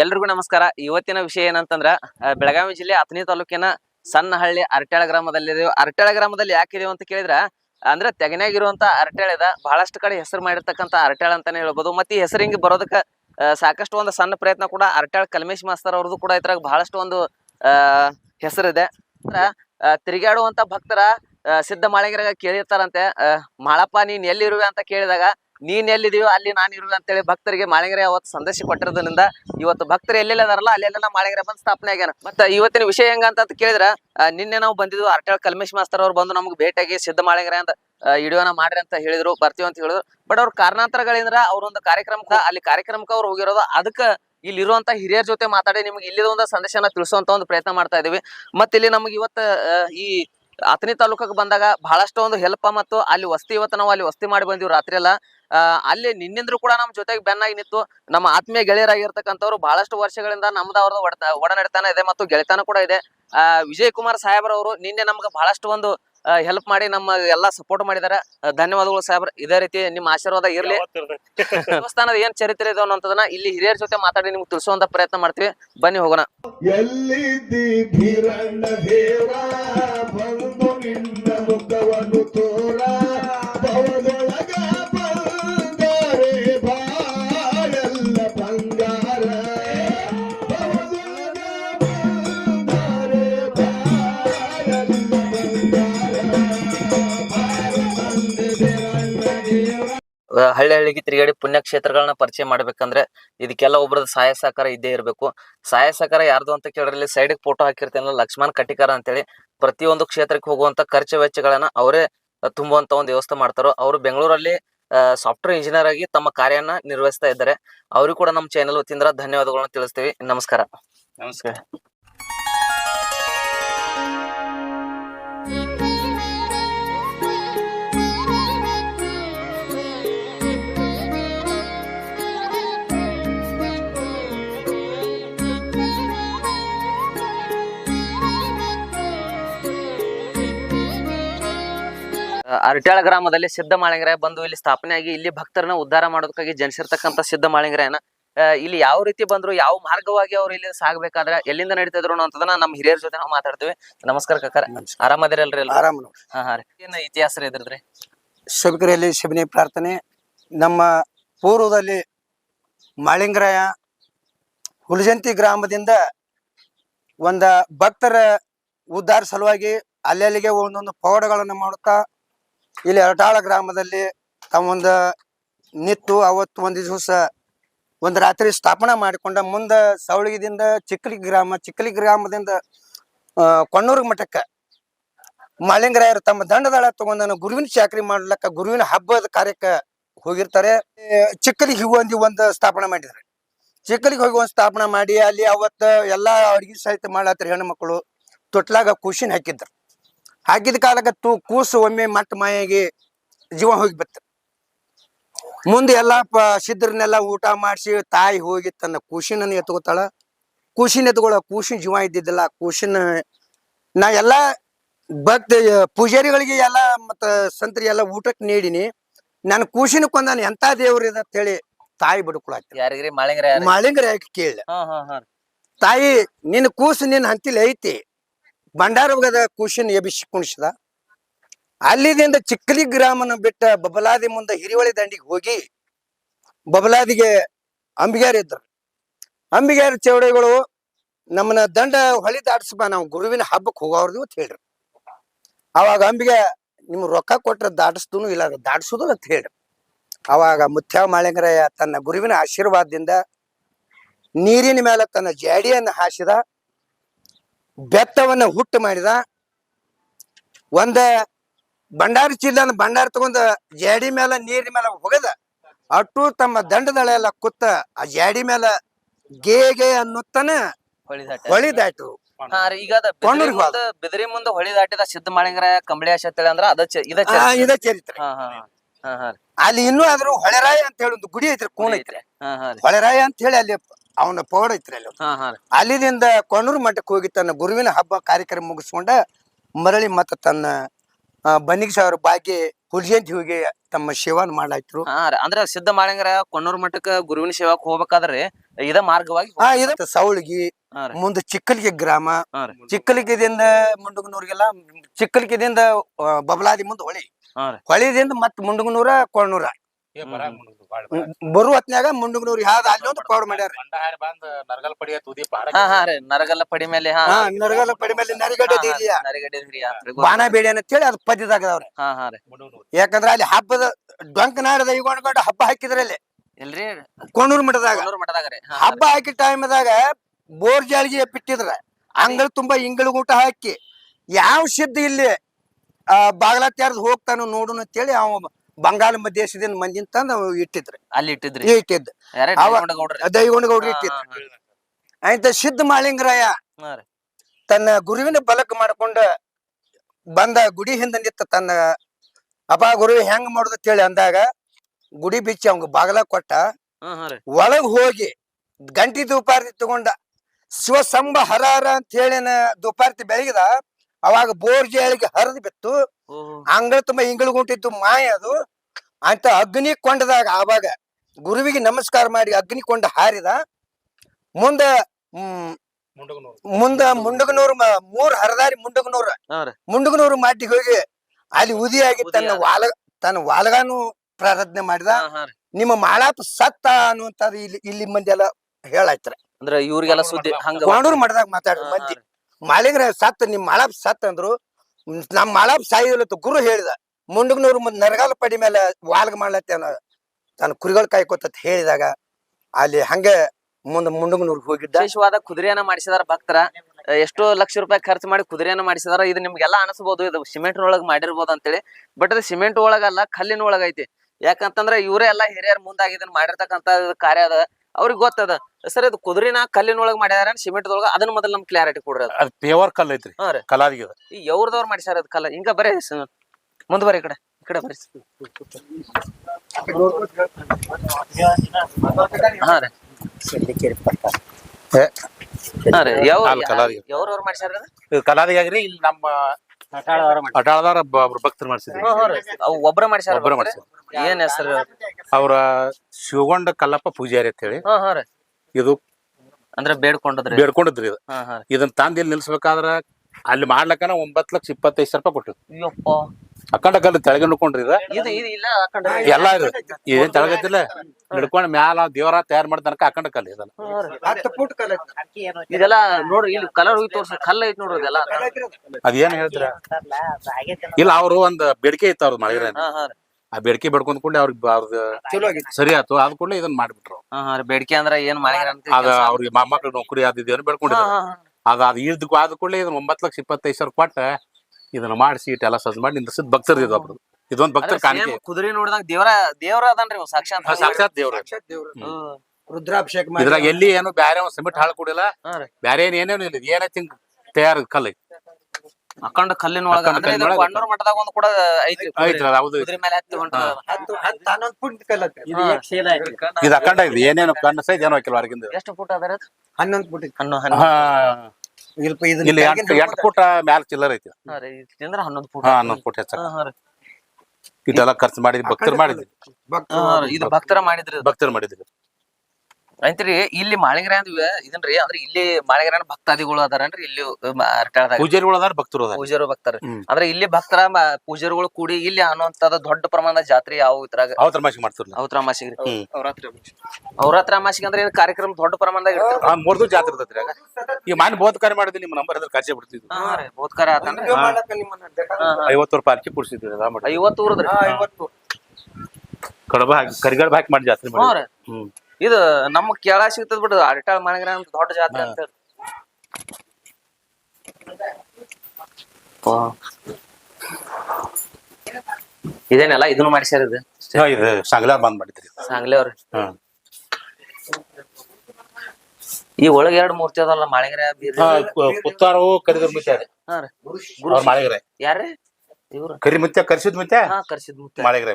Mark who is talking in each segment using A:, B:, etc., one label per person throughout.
A: ಎಲ್ರಿಗೂ ನಮಸ್ಕಾರ. ಇವತ್ತಿನ ವಿಷಯ ಏನಂತಂದ್ರ ಬೆಳಗಾವಿ ಜಿಲ್ಲೆ ಅಥಣಿ ತಾಲೂಕಿನ ಸಣ್ಣಹಳ್ಳಿ ಅರಟ್ಯಾಳ ಗ್ರಾಮದಲ್ಲಿದೆವು ಅರಟ್ಯಾಳ ಗ್ರಾಮದಲ್ಲಿ ಯಾಕಿದೀವಿ ಅಂತ ಕೇಳಿದ್ರ, ಅಂದ್ರೆ ತೆಗನಾಗಿರುವಂತ ಅರಟ್ಯಾಳ ಇದ. ಬಹಳಷ್ಟು ಕಡೆ ಹೆಸರು ಮಾಡಿರ್ತಕ್ಕಂಥ ಅರಟ್ಯಾಳ ಅಂತಾನೆ ಹೇಳ್ಬೋದು. ಮತ್ತೆ ಹೆಸರು ಹಿಂಗೆ ಬರೋದಕ್ಕ ಸಾಕಷ್ಟು ಒಂದು ಸಣ್ಣ ಪ್ರಯತ್ನ ಕೂಡ ಅರಟ್ಯಾಳ ಕಲ್ಮೇಶ್ ಮಾಸ್ತರ್ ಅವ್ರದ್ದು ಕೂಡ ಇದ್ರಾಗ ಬಹಳಷ್ಟು ಒಂದು, ಆ, ಹೆಸರಿದೆ. ಅಂದ್ರ ತಿರುಗಾಡುವಂತ ಭಕ್ತರ ಸಿದ್ಧ ಮಾಳಿಗರಾಗ ಕೇಳಿರ್ತಾರಂತೆ ಮಾಳಪ್ಪ ನೀನ್ ಎಲ್ಲಿರುವೆ ಅಂತ ಕೇಳಿದಾಗ ನೀನ್ ಎಲ್ಲಿದೀಯೋ ಅಲ್ಲಿ ನಾನು ಅಂತ ಅಂತೇಳಿ ಭಕ್ತರಿಗೆ ಮಾಳಿಗೆರೆ ಅವತ್ತು ಸಂದೇಶ ಕೊಟ್ಟಿರೋದ್ರಿಂದ ಇವತ್ತು ಭಕ್ತರು ಎಲ್ಲೆಲ್ಲ ಅದಾರಲ್ಲ, ಅಲ್ಲೆಲ್ಲ ಮಾಳಿಗೆರೆ ಬಂದು ಸ್ಥಾಪನೆ ಆಗ್ಯಾನ. ಮತ್ತೆ ಇವತ್ತಿನ ವಿಷಯ ಹೆಂಗ ಅಂತ ಕೇಳಿದ್ರ ನಿನ್ನೆ ನಾವು ಬಂದಿದ್ವು ಅರ್ಟಾಳ್ ಕಲ್ಮೇಶ್ ಮಾಸ್ತರ್ ಅವ್ರು ಬಂದು ನಮ್ಗೆ ಭೇಟಿಯಾಗಿ ಸಿದ್ಧ ಮಾಳಿಗೆರೆ ಅಂತ ವಿಡಿಯೋನ ಮಾಡ್ರಿ ಅಂತ ಹೇಳಿದ್ರು, ಬರ್ತೀವಿ ಅಂತ ಹೇಳಿದ್ರು. ಬಟ್ ಅವ್ರ ಕಾರಣಾಂತರಗಳಿಂದ ಅವ್ರೊಂದು ಕಾರ್ಯಕ್ರಮಕ್ಕ, ಅಲ್ಲಿ ಕಾರ್ಯಕ್ರಮಕ್ಕೆ ಅವ್ರು ಹೋಗಿರೋದು, ಅದಕ್ಕೆ ಇಲ್ಲಿ ಇರುವಂತ ಹಿರಿಯರ ಜೊತೆ ಮಾತಾಡಿ ನಿಮ್ಗೆ ಇಲ್ಲಿದ ಒಂದು ಸಂದೇಶನ ತಿಳಿಸುವಂತ ಒಂದು ಪ್ರಯತ್ನ ಮಾಡ್ತಾ ಇದೀವಿ. ಮತ್ತೆ ಇಲ್ಲಿ ನಮ್ಗೆ ಇವತ್ತ ಈ ಅಥಣಿ ತಾಲೂಕಕ್ಕೆ ಬಂದಾಗ ಬಹಳಷ್ಟು ಒಂದು ಹೆಲ್ಪ್ ಮತ್ತು ಅಲ್ಲಿ ವಸ್ತಿ ಇವತ್ತು ನಾವು ಅಲ್ಲಿ ವಸ್ತಿ ಮಾಡಿ ಬಂದಿವಿ ರಾತ್ರಿ ಎಲ್ಲ. ಅಲ್ಲಿ ನಿನ್ನಿಂದ್ರೂ ಕೂಡ ನಮ್ಮ ಜೊತೆಗೆ ಬೆನ್ನಾಗಿ ನಿಂತು ನಮ್ಮ ಆತ್ಮೀಯ ಗೆಳೆಯರಾಗಿರ್ತಕ್ಕಂಥವ್ರು ಬಹಳಷ್ಟು ವರ್ಷಗಳಿಂದ ನಮ್ದು ಅವ್ರದ್ದು ಒಡ ಇದೆ ಮತ್ತು ಗೆಳೆತನ ಕೂಡ ಇದೆ. ವಿಜಯ್ ಕುಮಾರ್ ಸಾಹೇಬ್ರವರು ನಿನ್ನೆ ನಮ್ಗೆ ಬಹಳಷ್ಟು ಒಂದು ಹೆಲ್ಪ್ ಮಾಡಿ ನಮ್ಮ ಎಲ್ಲಾ ಸಪೋರ್ಟ್ ಮಾಡಿದಾರ. ಧನ್ಯವಾದಗಳು ಸಾಹೇಬ್ರ. ಇದೇ ರೀತಿ ನಿಮ್ಮ ಆಶೀರ್ವಾದ ಇರ್ಲಿ. ದೇವಸ್ಥಾನದ ಏನ್ ಚರಿತ್ರೆ ಇದೆ ಅನ್ನೋದನ್ನ ಇಲ್ಲಿ ಹಿರಿಯರ ಜೊತೆ ಮಾತಾಡಿ ನಿಮ್ಗೆ ತಿಳಿಸುವಂತ ಪ್ರಯತ್ನ ಮಾಡ್ತೀವಿ. ಬನ್ನಿ ಹೋಗೋಣ.
B: ಎಲ್ಲಿದ್ದಿ
A: ಹಳ್ಳಿ ಹಳ್ಳಿಗೆ ತಿರುಗಾಡಿ ಪುಣ್ಯಕ್ಷೇತ್ರಗಳನ್ನ ಪರಿಚಯ ಮಾಡ್ಬೇಕಂದ್ರೆ ಇದಕ್ಕೆಲ್ಲ ಒಬ್ರದ್ದು ಸಹಾಯ ಸಹಕಾರ ಇದ್ದೇ ಇರಬೇಕು. ಸಹಾಯ ಸಹಕಾರ ಯಾರ್ದು ಅಂತ ಕೇಳಿದ್ರೆ ಸೈಡ್ ಫೋಟೋ ಹಾಕಿರ್ತೇನೆ ಲಕ್ಷ್ಮಣ್ ಕಟಿಕಾರ ಅಂತೇಳಿ. ಪ್ರತಿಯೊಂದು ಕ್ಷೇತ್ರಕ್ಕೆ ಹೋಗುವಂತ ಖರ್ಚು ವೆಚ್ಚಗಳನ್ನ ಅವರೇ ತುಂಬುವಂತ ಒಂದು ವ್ಯವಸ್ಥೆ ಮಾಡ್ತಾರೋ, ಅವರು ಬೆಂಗಳೂರಲ್ಲಿ ಸಾಫ್ಟ್ವೇರ್ ಇಂಜಿನಿಯರ್ ಆಗಿ ತಮ್ಮ ಕಾರ್ಯನ ನಿರ್ವಹಿಸ್ತಾ ಇದ್ದಾರೆ. ಅವರಿಗೂ ಕೂಡ ನಮ್ಮ ಚಾನೆಲ್ ತಿಂದ್ರ ಧನ್ಯವಾದಗಳನ್ನ ತಿಳಿಸ್ತೀವಿ. ನಮಸ್ಕಾರ.
C: ನಮಸ್ಕಾರ.
A: ಅರಟ್ಯಾಳ ಗ್ರಾಮದಲ್ಲಿ ಸಿದ್ಧ ಮಾಳಿಂಗರಾಯ ಬಂದು ಇಲ್ಲಿ ಸ್ಥಾಪನೆ ಆಗಿ ಇಲ್ಲಿ ಭಕ್ತರನ್ನ ಉದ್ಧಾರ ಮಾಡೋದಕ್ಕಾಗಿ ಜನಿಸಿರ್ತಕ್ಕಂಥ ಸಿದ್ಧ ಮಾಳಿಂಗರಾಯನ ಇಲ್ಲಿ ಯಾವ ರೀತಿ ಬಂದ್ರು ಯಾವ ಮಾರ್ಗವಾಗಿ ಅವ್ರು ಇಲ್ಲಿ ಸಾಗ್ಬೇಕಾದ್ರೆ ಎಲ್ಲಿಂದ ನಡೀತಿದ್ರು ಅಂತದನ್ನ ನಮ್ಮ ಹಿರಿಯರ ಜೊತೆ ನಾವು ಮಾತಾಡ್ತೀವಿ. ನಮಸ್ಕಾರ ಕಕ್ಕಾರ ಆರಾಮದಿರಲ್ರಿ ಎಲ್ರು?
D: ಆರಾಮ
A: ಹಾ ಹಾ ರೀ. ಏನ್ ಇತಿಹಾಸ ರೀ ಇದ್ರದ್ರಿ?
D: ಸಭಿಕರಲ್ಲಿ ಶಬನಿ ಪ್ರಾರ್ಥನೆ ನಮ್ಮ ಪೂರ್ವದಲ್ಲಿ ಮಾಳಿಂಗರಾಯ ಹುಲಜಂತಿ ಗ್ರಾಮದಿಂದ ಒಂದ ಭಕ್ತರ ಉದ್ಧಾರ ಸಲುವಾಗಿ ಅಲ್ಲಲ್ಲಿಗೆ ಒಂದೊಂದು ಪವಾಡಗಳನ್ನು ಮಾಡುತ್ತಾ ಇಲ್ಲಿ ಎರಟಾಳ ಗ್ರಾಮದಲ್ಲಿ ತಾವೊಂದು ನಿತ್ತು ಅವತ್ತು ಒಂದು ದಿವಸ ಒಂದು ರಾತ್ರಿ ಸ್ಥಾಪನೆ ಮಾಡಿಕೊಂಡ ಮುಂದೆ ಸವಳಗಿದಿಂದ ಚಿಕ್ಕಲಿ ಗ್ರಾಮ, ಚಿಕ್ಕಲಿ ಗ್ರಾಮದಿಂದ ಕೊಣ್ಣೂರು ಮಠಕ್ಕೆ ಮಾಳಿಂಗರಾಯರು ತಮ್ಮ ದಂಡದಾಳ ತಗೊಂಡ ಗುರುವಿನ ಚಾಕರಿ ಮಾಡ್ಲಕ್ಕ ಗುರುವಿನ ಹಬ್ಬದ ಕಾರ್ಯಕ್ಕೆ ಹೋಗಿರ್ತಾರೆ. ಚಿಕ್ಕಲಿ ಹೋಗಿ ಒಂದು ಸ್ಥಾಪನೆ ಮಾಡಿದ್ರು. ಚಿಕ್ಕಲಿಗೆ ಹೋಗಿ ಒಂದು ಸ್ಥಾಪನೆ ಮಾಡಿ ಅಲ್ಲಿ ಅವತ್ತು ಎಲ್ಲಾ ಅಡಿಗೆ ಸಹಿತ ಮಾಡ್ಲಾತ್ರಿ ಹೆಣ್ಣು ಮಕ್ಕಳು ತೊಟ್ಲಾಗ ಖುಷಿನ ಹಾಕಿದ್ರು. ಹಾಕಿದ ಕಾಲಕ್ಕೆ ತು ಕೂಸು ಒಮ್ಮೆ ಮಟ್ಟ ಮಾಯಾಗಿ ಜೀವ ಹೋಗಿ ಬತ್ತ. ಮುಂದೆ ಎಲ್ಲಾ ಪ ಸಿದ್ರನ್ನೆಲ್ಲ ಊಟ ಮಾಡಿಸಿ ತಾಯಿ ಹೋಗಿ ತನ್ನ ಕೂಸಿನ ಎತ್ಕೋತಾಳ ಕೂಸಿನ ಎತ್ಕೊಳ ಕೂಸಿನ ಜೀವ ಇದ್ದಿದ್ದಿಲ್ಲ. ಕೂಸಿನ ನಾ ಎಲ್ಲಾ ಭಕ್ತ ಪೂಜಾರಿಗಳಿಗೆ ಎಲ್ಲ ಮತ್ತ ಸಂತ್ರಿ ಎಲ್ಲ ಊಟಕ್ಕೆ ನೀಡಿನಿ. ನಾನು ಕೂಸಿನ ಕೊಂದಾನ ಎಂತ ದೇವ್ರ ಇದೆ ಅಂತ ಹೇಳಿ ತಾಯಿ ಬಡ್ಕೊಳತ್ತಿ ಮಾಳಿಂಗರ ಕೇಳ ತಾಯಿ ನಿನ್ನ ಕೂಸು ನಿನ್ನ ಹಂತಿಲಿ ಐತಿ. ಭಂಡಾರಗದ ಕೂಶನ್ ಎಬಿಸಿ ಕುಣಿಸಿದ ಅಲ್ಲಿದಿಂದ ಚಿಕ್ಕಲಿ ಗ್ರಾಮನ ಬಿಟ್ಟ ಬಬಲಾದಿ ಮುಂದೆ ಹಿರಿವಳಿ ದಂಡಿಗೆ ಹೋಗಿ ಬಬಲಾದಿಗೆ ಅಂಬಿಗ್ಯಾರ ಇದ್ರು. ಅಂಬಿಗ್ಯಾರ ಚೌಡಿಗಳು ನಮ್ಮನ್ನ ದಂಡ ಹೊಳಿ ದಾಟಿಸ್ಬಾ, ನಾವು ಗುರುವಿನ ಹಬ್ಬಕ್ಕೆ ಹೋಗೋರ್ದು ಅಂತ ಹೇಳ್ರಿ. ಅವಾಗ ಅಂಬಿಗೆ ನಿಮ್ಗೆ ರೊಕ್ಕ ಕೊಟ್ರ ದಾಟಿಸ್ದೂ ಇಲ್ಲ ದಾಟಿಸೋದು ಅಂತ ಹೇಳ್ರಿ. ಅವಾಗ ಮುತ್ಯಾವ ಮಾಳಿಂಗರಯ್ಯ ತನ್ನ ಗುರುವಿನ ಆಶೀರ್ವಾದದಿಂದ ನೀರಿನ ಮೇಲೆ ತನ್ನ ಜಾಡಿಯನ್ನು ಹಾಸಿದ ಬೆತ್ತವನ್ನ ಹುಟ್ಟು ಮಾಡಿದ ಒಂದ ಭಂಡಾರ ಚೀಲ ಭಂಡಾರ ತಗೊಂಡ ಜಾಡಿ ಮೇಲೆ ನೀರಿನ ಮೇಲೆ ಹೋಗದ ಅಟ್ಟು ತಮ್ಮ ದಂಡದಳೆ ಎಲ್ಲ ಕುತ್ತ ಆ ಜಾಡಿ ಮೇಲೆ ಗೇ ಗೇ ಅನ್ನುತ್ತಾನ
A: ಹೊಳಿ ದಾಟಿ ಈಗ ಬಿದಿರಿ
D: ಮುಂದೆ
A: ಮುಂದ ಬಿದಿರಿ ಮುಂದ ಹೊಳಿ ದಾಟಿದ ಸಿದ್ಧ ಮಾಡಿಂಗ್ರ ಕಂಬಳಿ ಅಂತೇಳಿ ಅಂದ್ರ ಅದ ಇದ ಚರಿತ್ರೆ.
D: ಅಲ್ಲಿ ಇನ್ನೂ ಆದ್ರೂ ಹೊಳೆರಾಯ ಅಂತ ಹೇಳಿ ಒಂದು ಗುಡಿ ಐತ್ರಿ ಕೋಣ ಐತ್ರಿ. ಹೊಳೆರಾಯ ಅಂತ ಹೇಳಿ ಅಲ್ಲಿ ಅವನ ಪೌಡ ಐತ್ರಿ ಅಲ್ಲಿ
A: ಹಾ ಹಾ ರೀ.
D: ಅಲ್ಲಿದಿಂದ ಕೊಣ್ಣೂರು ಮಠಕ್ಕೆ ಹೋಗಿ ತನ್ನ ಗುರುವಿನ ಹಬ್ಬ ಕಾರ್ಯಕ್ರಮ ಮುಗಿಸ್ಕೊಂಡ ಮರಳಿ ಮತ್ತ ತನ್ನ ಆ, ಬನ್ನಿಗೆ ಸಾವಿರ ಬಾಗಿ ಹುಲಿಯಂತಿ ಹೋಗಿ ತಮ್ಮ ಸೇವಾನ ಮಾಡ್ಲಾಯ್ತ್ರು
A: ಹಾ ರೀ. ಅಂದ್ರ ಸಿದ್ಧ ಮಾಡಂಗ್ರ ಕೊಣ್ಣೂರ್ ಮಠಕ್ಕ ಗುರುವಿನ ಸೇವಾಕ್ ಹೋಗ್ಬೇಕಾದ್ರೆ ಇದ ಮಾರ್ಗವಾಗಿ
D: ಹಾ ಇದ ಸೌಳಿಗಿ
A: ಹಾ ರೀ.
D: ಮುಂದೆ ಚಿಕ್ಕಲಿಗೆ ಗ್ರಾಮ
A: ಹಾ ರೀ.
D: ಚಿಕ್ಕಲಿಗೆದಿಂದ ಮುಂಡಗನೂರಿಗೆಲ್ಲ ಚಿಕ್ಕಲಿಗೆದಿಂದ ಬಬಲಾದಿ ಮುಂದೆ ಹೊಳಿ.
A: ಹಾ ರೀ.
D: ಹೊಳಿದಿಂದ ಮತ್ ಮುಂಡಗನೂರ ಕೊಣ್ಣೂರ ಬರುವ ಹೊತ್ನ್ಯಾಗ ಮುಂಡಗನೂರ್ ಯಾವ್ದು ಅಲ್ಲಿ ಒಂದು ಪೌಡ್ ಮಾಡ್ಯಾರ
A: ಹಾ ಹಾ ರೀ ನರಗಲ್ಲ ಪಡಿ ಮೇಲೆ ಹಾ.
D: ಹಾ ನರಗಲ ಪಡಿ ಮೇಲೆ ನರಿಗಡ್ಡೆ ದೀದಿಯ
A: ನರಿಗಡೆ ಹಿರಿಯ ಅಂತ ರೀ.
D: ಬಾಣ ಬೇಡಿ ಅಂತ ಹೇಳಿ ಅದು ಪದ್ಯದಾಗದವ್ರೆ.
A: ಹಾ ಹಾ ರೀ.
D: ಯಾಕಂದ್ರ ಅಲ್ಲಿ ಹಬ್ಬದ ಡೊಂಕ ನಾಡದ ಇಗೊಂಡ್ಕೊಂಡು ಹಬ್ಬ ಹಾಕಿದ್ರ ಅಲ್ಲಿ.
A: ಎಲ್ರಿ?
D: ಕೊಣ್ಣೂರ್ ಮಠದಾಗ.
A: ಕೊಣ್ಣೂರ್ ಮಠದಾಗ ರೀ. ಹಾ
D: ಹಬ್ಬ ಹಾಕಿ ಟೈಮ್ದಾಗ ಬೋರ್ ಜಾಳಿಗೆ ಬಿಟ್ಟಿದ್ರ ಅಂಗಳ ತುಂಬಾ ಇಂಗಳ ಊಟ ಹಾಕಿ. ಯಾವ ಸಿದ್ಧ ಇಲ್ಲಿ ಆ ಬಾಗ್ಲ ತೆರೆದು ಹೋಗ್ತಾನು ನೋಡುನು ಅಂತೇಳಿ ಅವ ಬಂಗಾಳ ದೇಶದಿಂದ ಮಂದಿನ ತಂದು ಅವ ಇಟ್ಟಿದ್ರು.
A: ಅಲ್ಲಿ ಇಟ್ಟಿದ್ರಿ?
D: ಇಟ್ಟಿದ್ದ.
A: ಯಾರೇ
D: ಅವ-
A: ಗೌಡ್ರಿ
D: ಗೌಡ್ರು ಇಟ್ಟಿದ್ರು. ಆಯ್ತ ಸಿದ್ಧ ಮಾಳಿಂಗರಾಯ
A: ಹಾ ರೀ.
D: ತನ್ನ ಗುರುವಿನ ಬಲಕ್ ಮಾಡ್ಕೊಂಡ ಬಂದ ಗುಡಿ ಹಿಂದ ನಿತ್ತ ತನ್ನ ಅಪ್ಪ ಗುರು ಹೆಂಗ್ ಮಾಡುದ ಕೇಳಿ ಅಂದಾಗ ಗುಡಿ ಬಿಚ್ಚಿ ಅವಂಗ ಬಾಗಲ ಕೊಟ್ಟ.
A: ಹಾ ಹಾ ರೀ.
D: ಒಳಗ್ ಹೋಗಿ ಗಂಟಿ ದುಪಾರ್ತಿ ತಗೊಂಡ ಶಿವಸಂಬ ಹರಾರ ಅಂತ ಹೇಳಿನ ದುಪಾರ್ತಿ ಬೆಳಗಿದ ಅವಾಗ ಬೋರ್ ಜೇಳಿಗೆ ಹರಿದು ಬಿತ್ತು. ಅಂಗಳ ತುಂಬಾ ಇಂಗಳು ಗುಂಟಿತ್ತು ಮಾಯ ಅದು. ಅಂತ ಅಗ್ನಿ ಕೊಂಡದಾಗ ಆವಾಗ ಗುರುವಿಗೆ ನಮಸ್ಕಾರ ಮಾಡಿ ಅಗ್ನಿ ಕೊಂಡ ಹಾರಿದ. ಮುಂದ ಮುಂದ ಮುಂಡಗನೂರು ಮೂರ್ ಹರದಾರಿ ಮುಂಡಗನೂರ. ಮುಂಡಗನೂರು ಮಾಟಿಗೆ ಹೋಗಿ ಅಲ್ಲಿ ಉದಿಯಾಗಿ ತನ್ನ. ವಾಲ ತನ್ನ ವಾಲಗಾನು ಪ್ರಾರ್ಥನೆ ಮಾಡಿದ. ನಿಮ್ಮ ಮಾಳಾಪ ಸತ್ತ ಅನ್ನುವಂತ ಇಲ್ಲಿ ಇಲ್ಲಿ ಮಂದಿ ಎಲ್ಲ ಹೇಳಾಯ್ತಾರೆ.
A: ಅಂದ್ರೆ ಇವ್ರಿಗೆಲ್ಲ ಸುದ್ದಿ ಹಂಗ
D: ಮಾತಾಡ್ರ
A: ಹಾ,
D: ಮಂದಿ.
A: ಹಾ
D: ಸತ್, ನಿಮ್ ಮಾಳಾಪ್ ಸತ್ ಅಂದ್ರು, ನಮ್ ಮಾಳಾಪ್ ಸಾಯಿಲತ್ತು ಗುರು ಹೇಳಿದ ಮುಂಡಗನೂರು ಮುಂದ್ ನರಗಾಲ ಪಡಿ ಮೇಲೆ ವಾಲ್ಗ ಅನ್ನೋ ತನ್ನ ಕುರಿಗಳ ಕಾಯ್ಕೋತ ಹೇಳಿದಾಗ, ಅಲ್ಲಿ ಹಂಗೆ ಮುಂದ ಮುಂಡಗನೂರ್ ಹೋಗಿದ್ದ.
A: ವಿಶೇಷವಾದ ಕುದುರೆಯನ್ನ ಮಾಡಿಸಿದಾರ ಭಕ್ತರ. ಎಷ್ಟೋ ಲಕ್ಷ ರೂಪಾಯಿ ಖರ್ಚು ಮಾಡಿ ಕುದುರೆಯನ್ನ ಮಾಡಿಸಿದಾರ. ಇದು ನಿಮ್ಗೆಲ್ಲ ಅನಿಸ್ಬೋದು, ಇದು ಸಿಮೆಂಟ್ ಒಳಗ್ ಮಾಡಿರ್ಬೋದು ಅಂತೇಳಿ. ಬಟ್ ಅದು ಸಿಮೆಂಟ್ ಒಳಗಲ್ಲ ಕಲ್ಲಿನ ಒಳಗೈತಿ ಯಾಕಂತಂದ್ರ ಇವರೇ ಎಲ್ಲಾ ಹಿರಿಯರ್ ಮುಂದಾಗಿ ಇದನ್ನ ಮಾಡಿರ್ತಕ್ಕಂತ ಕಾರ್ಯ ಅದ. ಅವ್ರಿಗೆ ಗೊತ್ತದ ಸರ್ ಇದು ಕುದುರೆನ ಕಲ್ಲಿನ ಒಳಗ್ ಮಾಡ್ಯಾರ ಸಿಮೆಂಟ್ ಒಳಗ ಅದನ್ನ ಮೊದಲು ನಮ್ ಕ್ಲಾರಿಟಿ ಕೊಡ್ರಿ ಅದು
C: ಅದ್ ಪೇವರ್ ಕಲ್ ಐತ್ರಿ
A: ಹಾ ರೀ.
C: ಕಲಾದಿಗೆ ಅದು.
A: ಈ ಎವ್ರದವ್ರು ಮಾಡಿಸ್ಯಾರ ಅದ್ ಕಲ್ಲ ಹಿಂಗ ಬರೇ ಮುಂದ್ ಬರ್ರಿ ಈ ಕಡೆ ಈ ಕಡೆ ಬರ್ರಿ ಹಾ ರೀ ಹಾ ರೀ ಯಾವ
C: ಅಲ್ಲ, ಕಲಾವಿದ.
A: ಎವ್ರವ್ರು ಮಾಡ್ಸ್ಯಾರ ಅದು?
C: ಇದು ಕಲಾದಿಗೆ ಆಗ್ರಿ ಇಲ್ಲಿ ನಮ್ಮ ಅಟಾಳದವ್ರ ಭಕ್ತರು ಮಾಡಿಸಿದ್ರು.
A: ಅವ್ ಒಬ್ರ ಮಾಡ್ಸ್ಯಾರ
C: ಒಬ್ರ
A: ಮಾಡ್ಸ್ಯಾರ.
C: ಮಾಡ್ಸಿದ್ರು
A: ಏನ್ ಹೆಸರು?
C: ಅವ್ರ ಶಿವಗೊಂಡ ಕಲ್ಲಪ್ಪ ಪೂಜಾರಿ ಅಂತ ಹೇಳಿ.
A: ಹಾ ಹಾ ರೀ.
C: ಇದು
A: ಅಂದ್ರೆ ಬೇಡ್ಕೊಂಡದ್ರಿ?
C: ಬೇಡ್ಕೊಂಡಿದ್ರಿ ಇದು.
A: ಹಾ ಹಾ
C: ಇದನ್ನ ತಂದ್ ಇಲ್ಲಿ ನಿಲ್ಸ್ಬೇಕಾದ್ರ ಅಲ್ಲಿ ಮಾಡ್ಲಕ್ಕನ ಒಂಬತ್ತು ಲಕ್ಷ ಇಪ್ಪತ್ತೈದು ಸಾವಿರ ರೂಪಾಯಿ ಕೊಟ್ಟಿವಿ ಅಖಂಡ ಕಲ್ಲು ತೆಳಗೆ
A: ಹಾಕೊಂಡ್
C: ಎಲ್ಲಾ ಇದು. ಇದೇನ್ ತೆಳಗೈತಿಲ್ಲ? ಹಿಡ್ಕೊಂಡ್ ಮ್ಯಾಲ ದೇವರ ತಯಾರ್ ಮಾಡಿದ ತನಕ ಅಖಂಡ ಕಲ್ಲು ಇದೆಲ್ಲ.
D: ಹತ್ತು ಫುಟ್ ಕಲ
A: ಇದೆಲ್ಲ ನೋಡ್ರಿ ಇಲ್ಲಿ ಕಲರ್ ಹೋಗಿ ತೋರ್ಸ. ಕಲ್ಲ ಐತಿ ನೋಡ್ರಿ ಇದೆಲ್ಲ
C: ಅದೇನ್ ಹೇಳ್ತೀರ? ಇಲ್ಲ ಅವ್ರು ಒಂದ್ ಬೇಡಿಕೆ ಇತ್ತು ಅವ್ರದ್ದು ಮಾಡಿದ್ರೆ
A: ಹಾ ಹಾ ರೀ.
C: ಆ ಬೇಡಿಕೆ ಬೇಡ್ಕೊಂಡ್ ಕೂಡಲೇ ಅವ್ರಿಗೆ ಅವ್ರದ್ದು ಸರಿ ಆಯ್ತು. ಅದ್ ಕೂಡಲೇ ಇದನ್ನ ಮಾಡ್ಬಿಟ್ರು.
A: ಬೇಡಿಕೆ ಅಂದ್ರ ಏನ್ ಅಂತ
C: ಅದ ಅವ್ರಿಗೆ ಮೊಮ್ಮಕ್ಳು ನೌಕರಿ ಆದಿದ್ದೇನು ಬೇಡ್ಕೊಂಡಿದ್ರು ಅದ ಅದ್ ಇದ್ ಆದ ಕೂಡಲೇ ಇದನ್ನ ಒಂಬತ್ ಲಕ್ಷ ಇಪ್ಪತ್ತೈದು ಸಾವಿರ ಕೊಟ್ಟ ಇದನ್ನ ಮಾಡಿಸಿ ಇಟ್ಟೆಲ್ಲ ಸಜ್ಜು ಮಾಡಿ ನಿಂದ್ರಸಿದ್ ಭಕ್ತರ್ ಇದು ಒಬ್ರು ಇದೊಂದ್ ಭಕ್ತರ ಕಾಣಿಕೆ.
A: ಕುದುರೆ ನೋಡಿದಾಗ ದೇವರ ದೇವರ ಅದನ್ರಿ ಸಾಕ್ಷಾತ್
C: ಸಾಕ್ಷಾತ್ ದೇವ್ರ.
D: ರುದ್ರಾಭಿಷೇಕ ಮಾಡಿ.
C: ಇದ್ರಾಗ ಎಲ್ಲಿ ಏನು ಬ್ಯಾರೆ ಸಿಮಿಟ್ ಸಿಮೆಂಟ್ ಹಾಳು ಕೊಡಿಲ್ಲ. ಬ್ಯಾರೆ ಏನ್ ಏನೇನು ಇಲ್ಲ. ಏನೇ ತಿಂಗ್ ತಯಾರ ಕಲ್ಲ.
A: ಅಖಂಡ ಕಲ್ಲಿನ ಒಳಗ
C: ಅಖಂಡ
A: ಅಂದ್ರೆ ಇದು ಕೊಂಡೂರ್ ಮಠದಾಗ ಒಂದ್ ಕೂಡ ಐತಿ
C: ಐತಿ ಅದ್ ಹೌದು.
A: ಕುದುರೆ ಮೇಲೆ ಹತ್ತಿ ಹೊಂಟದ. ಅದು.
D: ಹತ್ತು ಹತ್ತು ಹನ್ನೊಂದು ಫುಟ್ ಕಲ
C: ಇದು ಅಖಂಡ ಇದು. ಏನೇನು ಕಣ್ಣ ಸೈಜ್ ಏನೋ ಹಾಕಿಲ್ಲ ಹೊರಗಿಂದ.
A: ಎಷ್ಟು ಫುಟ್ ಅದರ ಅದು?
D: ಹನ್ನೊಂದು ಫುಟ್
A: ಹನ್ನೊ ಹನ್ನೊ
C: ಹಾ
D: ಇಲ್ಪ ಇದನ್ನ
C: ಇಲ್ಲಿ ಎಂಟು ಎಂಟು ಫುಟ್ ಮ್ಯಾಲ ಚಿಲ್ಲರ್ ಐತಿ.
A: ಹನ್ನೊಂದು ಫುಟ್
C: ಹಾ ಹನ್ನೊಂದು ಫುಟ್ ಹೆಚ್ಚ. ಇದೆಲ್ಲ ಖರ್ಚು ಮಾಡಿದ್ವಿ ಭಕ್ತರು ಮಾಡಿದ್ವಿ
A: ಇದು ಭಕ್ತರ ಮಾಡಿದ್ರಿ.
C: ಭಕ್ತರು ಮಾಡಿದ್ವಿ
A: ಐತ್ರಿ ಇಲ್ಲಿ ಮಾಳಿಂಗರ ಇದನ್ರಿ ಅಂದ್ರೆ ಇಲ್ಲಿ ಮಾಳಿಗರ ಭಕ್ತಾದಿಗಳು ಅದಾರನ್ರಿ ಇಲ್ಲಿ ಅರ್ಟಾಳದಾಗ.
C: ಪೂಜಾರಿಗಳು ಅದಾರ ಭಕ್ತರು
A: ಪೂಜಾರು ಭಕ್ತರ. ಅಂದ್ರೆ ಇಲ್ಲಿ ಭಕ್ತರ ಪೂಜಾರಿಗಳು ಕೂಡಿ ಇಲ್ಲಿ ಅನ್ನುವಂತದ ದೊಡ್ಡ ಪ್ರಮಾಣದ ಜಾತ್ರೆ ಯಾವ ಇದ್ರಾಗ?
C: ಅವತರ ಮಾಸಿ ಮಾಡ್ತಿರ್ಲಿ.
A: ಅವತ್ರ ಅಮಾಸಿಗೆ
C: ಹ್ಮ್.
A: ಅವರಾತ್ರ ಅಮಾಸಿಗೆ ಅಂದ್ರೆ ಏನ್ ಕಾರ್ಯಕ್ರಮ ದೊಡ್ಡ ಪ್ರಮಾಣದಾಗ
C: ಮೂರ್ದು ಜಾತ್ರೆ ಇರ್ತೈತ್ರಿ ಈಗ ಈ ಮಾನ್ ಬೋಧಕಾರ ಮಾಡಿದ್ವಿ ನಿಮ್ಮ ನಂಬರ್ ಅದ್ರ ಬಿಡ್ತಿದ್ರು ಬಿಡ್ತಿದ್ವಿ
A: ಹಾ ರೀ ಬೋದ್ಕರ ಆತನ್ರಿ
D: ಮಾಡ್ಲಕ್ಕ ನಿಮ್ಮನ್ನ. ಬೇಕಾದ್ರೆ-
C: ಐವತ್ತು ರೂಪಾಯಿ ಪಾಲ್ಕಿ ಕೊಡ್ಸಿದ್ವಿ
A: ಐವತ್ತು. ಊರದ್ರಿ
C: ಕಡಬ ಹಾಕಿ ಕರಿಗಡಬ ಹಾಕಿ ಮಾಡಿ ಜಾತ್ರೆ ಮಾಡಿ ಹ್ಮ್.
A: ಇದು ನಮ್ಮ ಕೇಳ ಸಿಗ್ತದ ಬಿಡು ಅರಿಟಾಳ್ ಮನೆಗ್ರ ಅಂತ ದೊಡ್ಡ ಜಾತ್ರೆ ಅಂತ ಇದೇನಲ್ಲ ಇದನ್ನು ಮಾಡಿಸ್ಯಾರ ಇದು?
C: ಹಾ, ಇದು ಸಂಗ್ಲಾರ್ ಬಂದ್ ಮಾಡಿದ್ರಿ.
A: ಸಾಂಗ್ಲಿ ಅವ್ರಿ?
C: ಹ್ಮ್
A: ಈ ಒಳಗ್ ಎರಡ್ ಮೂರ್ತಿ ಅದಲ್ಲ ಮಾಳಿಂಗ್ರ ಬೀರ್ರಿ
C: ಹಾ ಕುತ್ತಾರು ಕರಿದ್ರ ಮುತ್ಯ
A: ಹಾ ರೀ.
C: ಅವ್ರ ಮಾಳಿಗ್ರೆ.
A: ಯಾರ್ರಿ? ಇವ್ರ?
C: ಕರಿ ಮುತ್ಯ ಕರ್ಸಿದ್ ಮುತ್ಯ?
A: ಹಾ ಕರ್ಸಿದ್ ಮುತ್ತ
C: ಮಾಳಿಗ್ರೆ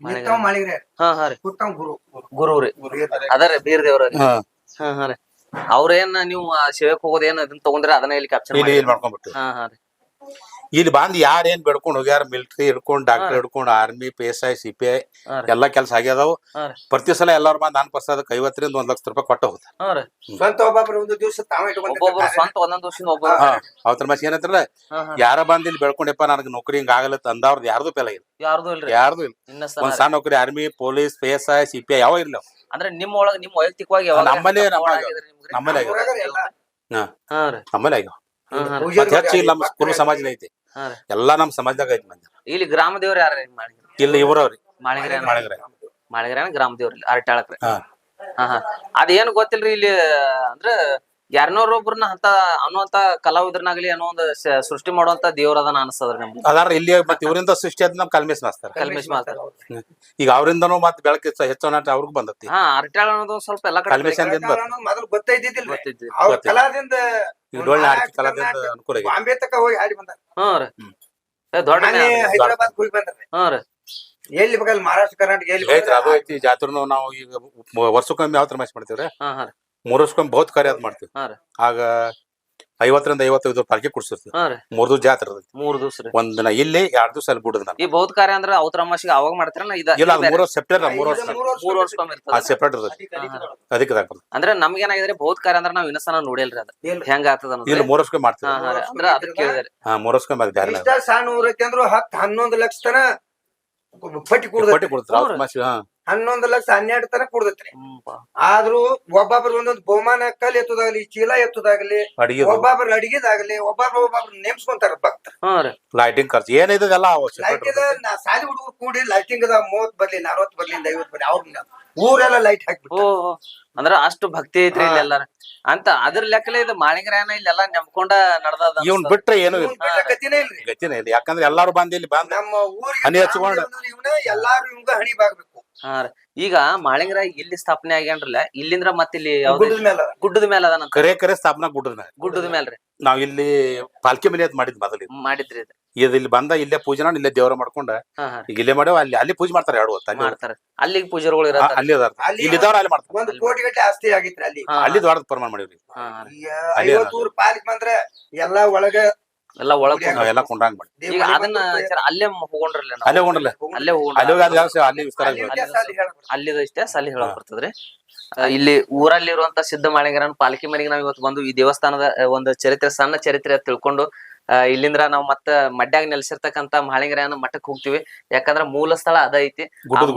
D: ನಿಂತವ್ ಮಾಡಿದ್ರೆ
A: ಹಾ ಹಾ ರೀ.
D: ಹುಟ್ಟವ್ ಗುರು.
A: ಗುರು ರೀ. ಅದಾರ ಬೀರ್ ದೇವ್ರ
C: ಹಾ.
A: ಹಾ ಹಾ ರೀ. ಅವ್ರೇನ್ ನೀವು ಆ ಸೇವೆಕ್ ಹೋಗೋದೇನ್ ಇದನ್ನ ತಗೊಂಡ್ರೆ ಅದನ್ನ ಇಲ್ಲಿ ಕ್ಯಾಪ್ಚರ್
C: ಇಲ್ಲಿ
A: ಮಾಡಿ
C: ಇಲ್ಲಿ ಮಾಡ್ಕೊಂಡ್ಬಿಟ್ಟು
A: ಹಾ ಹಾ ರೀ.
C: ಇಲ್ಲಿ ಬಂದ್ ಯಾರೇನ್ ಬೇಡ್ಕೊಂಡ್ ಹೋಗ್ಯಾರ? ಮಿಲಿಟರಿ ಹಿಡ್ಕೊಂಡ್ ಡಾಕ್ಟರ್ ಹಿಡ್ಕೊಂಡ್ army P S I C P I. ಎಲ್ಲಾ ಕೆಲಸ ಆಗ್ಯದವು. ಪ್ರತಿ ಸಲ ಎಲ್ಲಾರು ಬಂದ್ ನಾನ್ ಪ್ರಸಾದಕ್ಕೆ ಐವತ್ತರಿಂದ ಒಂದ್ ಲಕ್ಷ ರೂಪಾಯಿ ಕೊಟ್ಟ ಹೋದ
A: ಹಾ ರೀ.
D: ಸ್ವಂತ ಒಬ್ಬೊಬ್ರು ಒಂದು ದಿವಸ ತಾವ
A: ಒಬ್ಬೊಬ್ರು ಸ್ವಂತ ಒಂದೊಂದ್ ವರ್ಷದಿಂದ ಒಬ್ಬ
C: ಹಾ ಅವತ್ರ ಮಸ್ ಏನಂತಾರ
A: ಹಾ ಹಾ.
C: ಯಾರ ಬಂದ್ ಇಲ್ಲಿ ಬೆಳ್ಕೊಂಡಪ್ಪ ನನಗೆ ನೌಕರಿ ಹಿಂಗ ಆಗಲತ್ತ ಅಂದವ್ರದ್ದು ಯಾರ್ದು ಪೆಲ ಇಲ್ಲ.
A: ಯಾರ್ದು ಇಲ್ಲ
C: ಯಾರ್ದು ಇಲ್ಲ.
A: ಇನ್ನ
C: ಒಂದ್ ಸಣ್ಣ ನೌಕರಿ army police P S I C P I ಯಾವ ಇರ್ಲಿ.
A: ಅಂದ್ರೆ ನಿಮ್ ಒಳಗ್ ನಿಮ್ ವೈಯಕ್ತಿಕವಾಗಿ
C: ನಮ್ಮಲ್ಲೇ ನಮ್ಮಲ್ಲೇ ಆಗ್ಯಾವ
D: ಎಲ್ಲ.
C: ಹಾ.
A: ಹಾ ರೀ.
C: ನಮ್ಮಲ್ಲಿ ಆಗ್ಯಾವ. ಮತ್ತ್ ಹೆಚ್ಚು ಇಲ್ಲಿ ನಮ್ಮ ಕುರುಬ ಸಮಾಜದ ಐತಿ.
A: ಹಾ ರೀ.
C: ಎಲ್ಲಾ ನಮ್ ಸಮಾಜದಾಗ ಐತಿ ಮಂದಿರ
A: ಇಲ್ಲಿ ಗ್ರಾಮ ದೇವ್ರ ಯಾರ ಮಾಳಿಗ್ರಿ?
C: ಇಲ್ಲಿ ಇವ್ರವ್ರಿ.
A: ಮಾಳಿಗ್ರಿ
C: ಮಾಡಿದ್ರೆ
A: ಮಾಳಿಗ್ರಿ. ಗ್ರಾಮ ದೇವ್ರ ಅರಟಾಳಕ್ರಿ
C: ಹಾ.
A: ಹಾ ಹಾ. ಅದೇನು ಗೊತ್ತಿಲ್ರಿ ಇಲ್ಲಿ ಅಂದ್ರ ಯಾರನ್ನೋರ್ ಒಬ್ರನ್ನ ಅಂತ ಅನ್ನುವಂತ ಕಲಾವಿದ್ರನಾಗ್ಲಿ ಅನ್ನೋ ಒಂದು ಸೃಷ್ಟಿ ಮಾಡುವಂತ ದೇವ್ರ ಅದನ್ನ ಅನ್ಸ್ತದ್ರಿ ನಮ್ಗೆ.
C: ಅದಾರ ಇಲ್ಲಿ ಮತ್ತೆ ಇವರಿಂದ ಸೃಷ್ಟಿ ಆದ್ ನಮ್ ಕಲ್ಮೇಶ್ ಮಾಸ್ತಾರ.
A: ಕಲ್ಮೇಶ್ ಮಾಸ್ತಾರ.
C: ಈಗ ಅವರಿಂದನೂ ಮತ್ತೆ ಬೆಳಕು ಹೆಚ್ಚು ನಾಟ ಅವ್ರಿಗೂ ಬಂದತಿ.
A: ಹಾ ಅರಟಾಳ ಅನ್ನೋದು ಸ್ವಲ್ಪ ಎಲ್ಲಾ ಕಡೆ
C: ಕಲ್ಮೇಶ್
D: ಮೊದಲು ಅವ್ರ
C: ಗೊತ್ತಿಲ್ಲ.
D: ಕಲಾದಿಂದ
C: ಡೊಳ್ಳೆ ಕಲಾದಿಂದ ಅನುಕೂಲ ಆಗಿದೆ.
D: ಬಾಂಬೆ ತಕ ಹೋಗಿ ಆಡಿ ಬಂದ
A: ಹಾ ರೀ. ಏ, ದೊಡ್ಡ
D: ಹೈದರಾಬಾದ್ ಹೋಗಿ ಬಂದ್ರಿ
A: ಹಾ ರೀ.
D: ಎಲ್ಲಿ ಬೇಕಲ್ಲಿ ಮಹಾರಾಷ್ಟ್ರ ಕರ್ನಾಟಕ ಎಲ್ಲಿ
C: ಐತ್ರಿ ಅದು ಐತಿ ಜಾತ್ರೆನು ನಾವು ಈಗ ವರ್ಷಕ್ಕೊಮ್ಮೆ ಯಾವ ತರ ಮಾಡ್ತೀವ್ರಿ?
A: ಹಾ ಹಾ ರೀ
C: ಮೂರ್ ಬಹುತ್ ಕಾರ್ಯ ಅದ್ ಮಾಡ್ತೀವಿ.
A: ಹಾ ರೀ.
C: ಆಗ ಐವತ್ತರಿಂದ ಐವತ್ತೈದು ಪಾರ್ಕಿ ಕುಡ್ಸಿರ್ತೀವಿ.
A: ಹಾ ರೀ.
C: ಮೂರ್ ದಿವಸ ಜಾತ್ರೆ ಇರ್ತೈತಿ.
A: ಮೂರ್ ದಿವಸ ರೀ.
C: ಒಂದ್ ದಿನ ಇಲ್ಲಿ ಎರಡ್ ದಿವಸ ಅಲ್ಲಿ ಬಿಡುದ
A: ಈ ಬೌದ್ಧ ಕಾರ್ಯ ಅಂದ್ರ ಅವತರ ಅಮಾಸಿಗೆ ಅವಾಗ ಮಾಡ್ತಾರ ಇದ
C: ಇಲ್ಲ ಅದು ಮೂರ್ ವರ್ಷ ಸೆಪ್ಟೆಂಬರ್ ಮೂರ್ ವರ್ಷ.
A: ಮೂರ್ ವರ್ಷಕ್ಕೊಮ್ಮೆ
C: ಆ
A: ಇರ್ತದ.
C: ಸೆಪರೇಟ್ ಇರ್ತೈತಿ ಅದಕ್ಕೆ ಇದಾಗ್ತದೆ
A: ಅಂದ್ರೆ ನಮ್ಗೇನಾಗಿದ್ರೆ ಬೌದ್ಧ ಕಾರ್ಯ ಅಂದ್ರ ನಾವ್ ಇನ್ನಸನ ನೋಡಿಲ್ರಿ ಅದ. ಹೆಂಗ್ ಆಗ್ತದ
C: ಇಲ್ಲಿ
A: ಅನ್ನೋದು
C: ಮೂರ್ ವರ್ಷಕ್ಕೆ ಮಾಡ್ತೀವಿ.
A: ಅಂದ್ರ ಅದಕ್ಕೆ ಕೇಳಿದ್ರಿ.
C: ಹಾ ಮೂರ್ ಅದು ಬ್ಯಾರೆ
D: ಇಷ್ಟ ಸಣ್ಣ ಊರೈತಿ ಅಂದ್ರು ಹತ್ತು ಹನ್ನೊಂದು ಲಕ್ಷ ತನ ಪಟ್ಟಿ ಕುಡ್ದ
C: ಪಟ್ಟಿ ಕೊಡ್ತಾರೆ. ಅವ್ರ ಮಾಸಿ ಹಾ.
D: ಹನ್ನೊಂದು ಲಕ್ಷ ಹನ್ನೆರಡು ತನಕ ಕುಡ್ದತ್ರಿ. ಆದ್ರೂ ಒಬ್ಬೊಬ್ರು ಒಂದೊಂದು ಬಹುಮಾನ ಕಲ್ ಎತ್ತುದಾಗ್ಲಿ ಚೀಲ ಎತ್ತುದಾಗ್ಲಿ
C: ಅಡಿಗೆ
D: ಒಬ್ಬೊಬ್ರು ಅಡಿಗೆದಾಗ್ಲಿ ಒಬ್ಬೊಬ್ರು ಒಬ್ಬೊಬ್ರು ನೇಮ್ಸ್ಕೊಂತಾರ ಭಕ್ತ
C: ಲೈಟಿಂಗ್ ಖರ್ಚು. ಏನಿದೆ ಎಲ್ಲ ಅವು separate
D: ಲೈಟ್ ಇದ ನಾ ಸಾಲಿ ಹುಡುಗರು ಕೂಡಿ ಲೈಟಿಂಗ್ ಅದ ಮೂವತ್ ಬರ್ಲಿ ನಲ್ವತ್ ಬರ್ಲಿ ಐವತ್ ಬರ್ಲಿ ಅವ್ರ ಊರೆಲ್ಲ ಲೈಟ್ ಹಾಕ್ಬಿಟ್ಟು
A: ಓ. ಅಂದ್ರ ಅಷ್ಟು ಭಕ್ತಿ ಐತ್ರಿ ಇಲ್ಲೆಲ್ಲಾರ. ಅಂತ ಅದ್ರ ಲೆಕ್ಕಲೇ ಇದು ಮಾಳಿಂಗರಾಯನ ಇಲ್ಲೆಲ್ಲ ನೆಮ್ಕೊಂಡ ನಡ್ದದ
C: ಇವ್ನ್ ಬಿಟ್ರೆ ಏನು
D: ಗತಿನೇ ಇಲ್ರಿ.
C: ಗತಿನೇ ಇಲ್ಲ. ಯಾಕಂದ್ರೆ ಎಲ್ಲಾರು ಬಂದ್ ಇಲ್ಲಿ ಬಂದ್.
D: ನಮ್ಮ ಊರಿಗೆ
C: ಹನಿ ಹಚ್ಕೊಂಡು
D: ಇವನ ಎಲ್ಲಾರು ಇವಂಗ ಹಣಿ ಬಾಗ್ಬೇಕು.
A: ಹಾ ರೀ. ಈಗ ಮಾಳಿಂಗ್ರ ಇಲ್ಲಿ ಸ್ಥಾಪನೆ ಆಗ್ಯಾನ್ರಲ್ಲ ಇಲ್ಲಿಂದ್ರ ಮತ್ತ ಇಲ್ಲಿ ಯಾವ್ದು
D: ಗುಡ್ಡದ ಮೇಲೆ.
A: ಗುಡ್ಡದ ಮೇಲೆ
C: ಕರೆ ಕರೆ ಸ್ಥಾಪನಾ ಗುಡ್ಡದ ಮೇಲೆ
A: ಗುಡ್ಡದ ಮೇಲ್ರಿ
C: ನಾವ್ ಇಲ್ಲಿ ಪಾಲ್ಕಿ ಮನೆ ಅಂತ ಮಾಡಿದ್ ಮೊದಲು.
A: ಮಾಡಿದ್ರಿ ಇದು
C: ಇದು ಇಲ್ಲಿ ಬಂದ ಇಲ್ಲೇ ಪೂಜೆ ನಾನು ಇಲ್ಲೇ ದೇವರ ಮಾಡ್ಕೊಂಡ
A: ಹಾ ಹಾ
C: ಈಗ ಇಲ್ಲೇ ಮಾಡ್ಯಾವ ಅಲ್ಲಿ ಅಲ್ಲಿ ಪೂಜೆ ಮಾಡ್ತಾರೆ ಎರಡು ಹೊತ್ತು ಅಲ್ಲಿ
A: ಮಾಡ್ತಾರ. ಅಲ್ಲಿಗೆ ಪೂಜಾರಿಗಳು
C: ಅಲ್ಲಿ ಅದಾರ.
D: ಅಲ್ಲಿ
C: ಇಲ್ಲಿ ಇದ್ದವ್ರ ಅಲ್ಲಿ ಮಾಡ್ತಾರೆ.
D: ಒಂದು ಕೋಟಿ ಗಟ್ಟಲೆ ಆಸ್ತಿ ಆಗಿತ್ರಿ ಅಲ್ಲಿ.
A: ಹಾ,
C: ಅಲ್ಲಿ ದೊಡ್ಡ ಪ್ರಮಾಣ ಮಾಡಿವ್ರಿ.
A: ರೀ.
D: ಈಗ
C: ಅಲ್ಲಿ
D: ಐವತ್ತು ಪಾಲಿಗೆ ಬಂದ್ರೆ ಎಲ್ಲಾ ಒಳಗ
A: ಎಲ್ಲ ಒಳಗ್
C: ಮಾಡಿ
A: ಈಗ ಅದನ್ನ ಅಲ್ಲೇ ಹೋಗೊಂಡ್ರಲ್ಲ.
C: ಅಲ್ಲೇ ಹೋಗ್ರಲ್ಲ.
A: ಅಲ್ಲೇ ಹೋಗೊಂಡ್ರ
C: ಅಲ್ಲಿ ವಿಸ್ತಾರ
A: ಅಲ್ಲಿದ ಇಷ್ಟೇ ಹೇಳಕ್ ಬರ್ತದ್ರಿ ಇಲ್ಲಿ ಊರಲ್ಲಿರುವಂತ ಸಿದ್ಧ ಮಾಳಿಂಗರನ್ ಪಾಲಕಿ ಮನೆಗೆ ನಾವ್ ಇವತ್ತು ಬಂದು ಈ ದೇವಸ್ಥಾನದ ಒಂದು ಚರಿತ್ರೆ ಸಣ್ಣ ಚರಿತ್ರೆ ತಿಳ್ಕೊಂಡು ಇಲ್ಲಿಂದ್ರ ನಾವ್ ಮತ್ತೆ ಮಡ್ಯಾಗ ನೆಲೆಸಿರ್ತಕ್ಕಂತ ಮಾಳಿಂಗರಾಯನ ಮಠಕ್ಕೆ ಹೋಗ್ತಿವಿ. ಯಾಕಂದ್ರ ಮೂಲ ಸ್ಥಳ ಅದ ಐತಿ.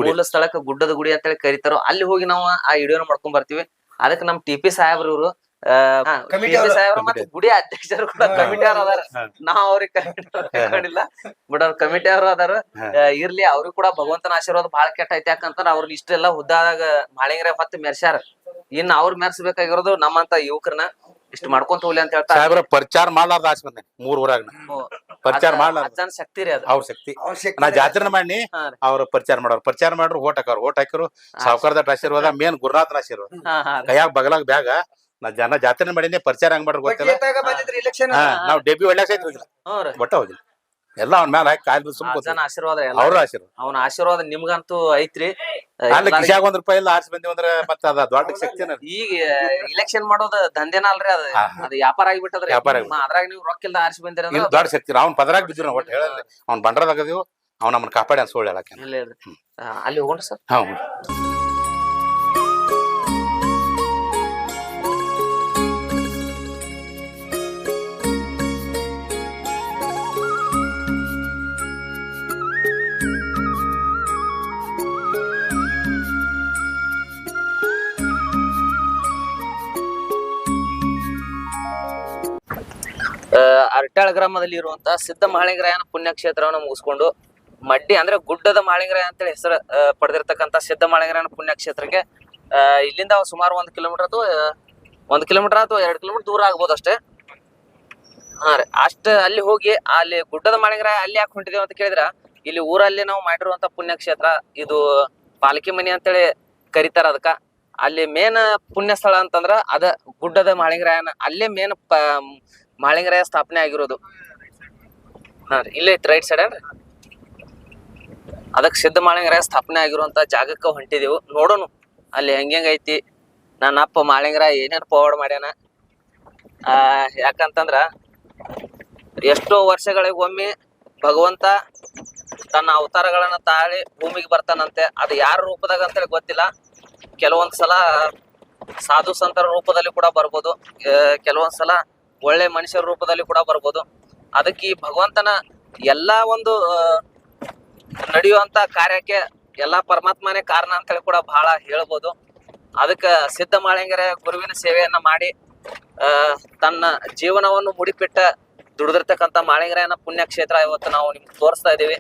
A: ಮೂಲ ಸ್ಥಳಕ್ಕೆ ಗುಡ್ಡದ ಗುಡಿ ಅಂತೇಳಿ ಕರಿತಾರೋ ಅಲ್ಲಿ ಹೋಗಿ ನಾವು ಆ ವಿಡಿಯೋನ ಮಾಡ್ಕೊಂಡ್ ಬರ್ತೀವಿ. ಅದಕ್ಕೆ ನಮ್ ಟಿ ಪಿ ಸಾಹೇಬ್ರ ಇವರು. ಸಾಹೇಬ್ರು ಮತ್ತೆ ಗುಡಿ ಅಧ್ಯಕ್ಷರು ಕೂಡ. ಕಮಿಟಿ ಅವರು ಅದಾರ. ನಾವ್ ಅವ್ರಿಗೆ ಕಮಿಟಿ ಬಟ್ ಅವ್ರ ಕಮಿಟಿ ಅವರು ಅದಾರ. ಇರ್ಲಿ ಅವ್ರಿಗೂ ಕೂಡ ಭಗವಂತನ ಆಶೀರ್ವಾದ ಬಹಳ ಕೆಟ್ಟ ಐತಿ. ಯಾಕಂತಾರ ಅವ್ರ ಇಷ್ಟೆಲ್ಲ ಹುದ್ದಾದಾಗ ಮಾಳಿಂಗ್ರೆ ಹೊತ್ತು ಮೆರ್ಸ್ಯಾರ. ಇನ್ ಅವ್ರ ಮೆರ್ಸ್ಬೇಕಾಗಿರೋದು ನಮ್ಮಂತ ಯುವಕರನ್ನ ಇಷ್ಟ ಮಾಡ್ಕೊಂತ ಹೋಗ್ಲಿ ಅಂತ ಹೇಳ್ತಾ
C: ಸಾಹೇಬ್ರ ಪ್ರಚಾರ ಮಾಡ್ಲಾರ್ದ ಆಸೆ ಬಂದೆ ಮೂರ್ ಊರಾಗ ಪ್ರಚಾರ ಮಾಡ್ಲಾರ್ದ.
A: ಶಕ್ತಿ ರೀ ಅದು.
C: ಅವ್ರ ಶಕ್ತಿ. ನಾ ಜಾತ್ರೆ ಮಾಡಿ. ಅವ್ರ ಪ್ರಚಾರ ಮಾಡೋರು. ಪ್ರಚಾರ ಮಾಡ್ರು ಓಟ್ ಹಾಕೋರು ಓಟ್ ಹಾಕಿರು ಸಾವುಕಾರದ ಆಶೀರ್ವಾದ ಮೇನ್ ಗುರುನಾಥನ ಆಶೀರ್ವಾದ. ಕೈಯಾಗ ಬಗಲಾಗ ಬ್ಯಾಗ ನಾ ಜನ ಜಾತ್ರೆ ಮಾಡೀನಿ ಪರಿಚಯ ಹಂಗ್ ಮಾಡ್ರಿ ಗೊತ್ತಿಲ್ಲ. ಹಾ ನಾವ್ ಡೆಬ್ಯೂ ಒಳ್ಳೆ ಬಟ್ಟ ಹೋಗಿಲ್ಲ ಒಟ್ಟ ಹೋಗಿಲ್ಲ. ಎಲ್ಲ ಅವ್ನ ಮೇಲೆ ಹಾಕಿ ಕಾಲ್ ಸುಮ್
A: ಜನ ಆಶೀರ್ವಾದ ಎಲ್ಲ.
C: ಅವ್ರ ಆಶೀರ್ವಾದ.
A: ಅವನ ಆಶೀರ್ವಾದ ನಿಮ್ಗಂತೂ ಐತ್ರಿ.
C: ಅಲ್ಲಿ ಕಿಶಾಗ ಒಂದ್ ರೂಪಾಯಿ ಇಲ್ಲ ಆರ್ಸಿ ಬಂದಿವ್ ಅಂದ್ರೆ ಮತ್ತೆ ಅದ ದೊಡ್ಡ ಶಕ್ತಿನ
A: ಈಗ ಇಲೆಕ್ಷನ್ ಮಾಡೋದು ದಂಧೆನ ಅಲ್ರಿ ಅದ. ಅದ ವ್ಯಾಪಾರ ಆಗಿಬಿಟ್ಟದ್ರಿ.
C: ವ್ಯಾಪಾರ
A: ಅದ್ರಾಗ ನೀವು ರೊಕ್ಕ ಇಲ್ಲ ಆರಿಸಿ ಬಂದಿರ
C: ದೊಡ್ಡ ಶಕ್ತಿ ಅವ್ನ ಪದರಾಗ ಬಿದ್ರು ನಾವು ಒಟ್ಟು ಹೇಳಿ ಅವ್ನ ಬಂಡ್ರದಾಗದೀವು ಅವ್ನ ನಮ್ಮನ್ನ ಕಾಪಾಡಿ ಅಂತ ಸುಳ್ಳು ಹೇಳಕ್ಕೆ
A: ಅಲ್ಲಿ ಹೋಗೋಣ ಸರ್.
C: ಹೌದು
A: ಅರಟ್ಯಾಳ ಗ್ರಾಮದಲ್ಲಿ ಇರುವಂತಹ ಸಿದ್ಧ ಮಹಾಳಿಂಗರಾಯನ ಪುಣ್ಯಕ್ಷೇತ್ರವನ್ನು ಮುಗಿಸ್ಕೊಂಡು ಮಡ್ಡಿ ಅಂದ್ರೆ ಗುಡ್ಡದ ಮಾಳಿಂಗರಾಯ ಅಂತೇಳಿ ಹೆಸರು ಪಡೆದಿರ್ತಕ್ಕಂಥ ಸಿದ್ಧ ಮಾಳಿಂಗರಾಯನ ಪುಣ್ಯಕ್ಷೇತ್ರಕ್ಕೆ ಇಲ್ಲಿಂದ ಸುಮಾರು ಒಂದು ಕಿಲೋಮೀಟರ್ ಅಥವಾ, ಒಂದು ಕಿಲೋಮೀಟರ್ ಅಥವಾ ಎರಡು ಕಿಲೋಮೀಟರ್ ದೂರ ಆಗ್ಬೋದು ಅಷ್ಟೇ. ಹಾ ರೀ, ಅಷ್ಟ ಅಲ್ಲಿ ಹೋಗಿ ಅಲ್ಲಿ ಗುಡ್ಡದ ಮಾಳಿಂಗರಾಯ ಅಲ್ಲಿ ಯಾಕೆ ಹೊಂಟಿದೇವು ಅಂತ ಕೇಳಿದ್ರ, ಇಲ್ಲಿ ಊರಲ್ಲಿ ನಾವು ಮಾಡಿರುವಂತ ಪುಣ್ಯಕ್ಷೇತ್ರ ಇದು ಪಾಲಕಿ ಮನಿ ಅಂತೇಳಿ ಕರಿತಾರ ಅದಕ್ಕ. ಅಲ್ಲಿ ಮೇನ್ ಪುಣ್ಯ ಸ್ಥಳ ಅಂತಂದ್ರ ಅದ ಗುಡ್ಡದ ಮಾಳಿಂಗರಾಯನ, ಅಲ್ಲೇ ಮೇನ್ ಮಾಳಿಂಗರಾಯ ಸ್ಥಾಪನೆ ಆಗಿರೋದು. ಹಾ ರೀ, ಇಲ್ಲೇ ರೈಟ್ ಸೈಡ್ ಏನ್ರಿ? ಅದಕ್ಕೆ ಸಿದ್ಧ ಮಾಳಿಂಗರಾಯ ಸ್ಥಾಪನೆ ಆಗಿರುವಂತ ಜಾಗಕ್ಕೆ ಹೊಂಟಿದೆವು. ನೋಡೋಣ ಅಲ್ಲಿ ಹೆಂಗ್ ಐತಿ. ನನ್ನ ಅಪ್ಪ ಮಾಳಿಂಗರಾಯ ಏನೇನು ಪವಾಡ್ ಮಾಡ್ಯಾನ. ಆ, ಯಾಕಂತಂದ್ರ, ಎಷ್ಟೋ ವರ್ಷಗಳಿಗೊಮ್ಮೆ ಭಗವಂತ ತನ್ನ ಅವತಾರಗಳನ್ನ ತಾಳಿ ಭೂಮಿಗೆ ಬರ್ತಾನಂತೆ. ಅದು ಯಾರ ರೂಪದಾಗ ಅಂತೇಳಿ ಗೊತ್ತಿಲ್ಲ. ಕೆಲವೊಂದ್ ಸಲ ಸಾಧು ಸಂತರ ರೂಪದಲ್ಲಿ ಕೂಡ ಬರ್ಬೋದು. ಕೆಲವೊಂದ್ಸಲ ಕೆಲವೊಂದ್ ಸಲ ಒಳ್ಳೆ ಮನುಷ್ಯರ ರೂಪದಲ್ಲಿ ಕೂಡ ಬರ್ಬೋದು. ಅದಕ್ಕೆ ಈ ಭಗವಂತನ ಎಲ್ಲಾ ಒಂದು ನಡೆಯುವಂತ ಕಾರ್ಯಕ್ಕೆ ಎಲ್ಲಾ ಪರಮಾತ್ಮನೇ ಕಾರಣ ಅಂತೇಳಿ ಕೂಡ ಬಹಳ ಹೇಳ್ಬೋದು. ಅದಕ್ಕ ಸಿದ್ಧ ಮಾಳಿಂಗರ ಗುರುವಿನ ಸೇವೆಯನ್ನ ಮಾಡಿ ತನ್ನ ಜೀವನವನ್ನು ಮುಡಿಪಿಟ್ಟ ದುಡಿದಿರ್ತಕ್ಕಂಥ ಮಾಳಿಂಗರಾಯನ ಪುಣ್ಯಕ್ಷೇತ್ರ ಇವತ್ತು ನಾವು ನಿಮ್ಗೆ ತೋರಿಸ್ತಾ ಇದೀವಿ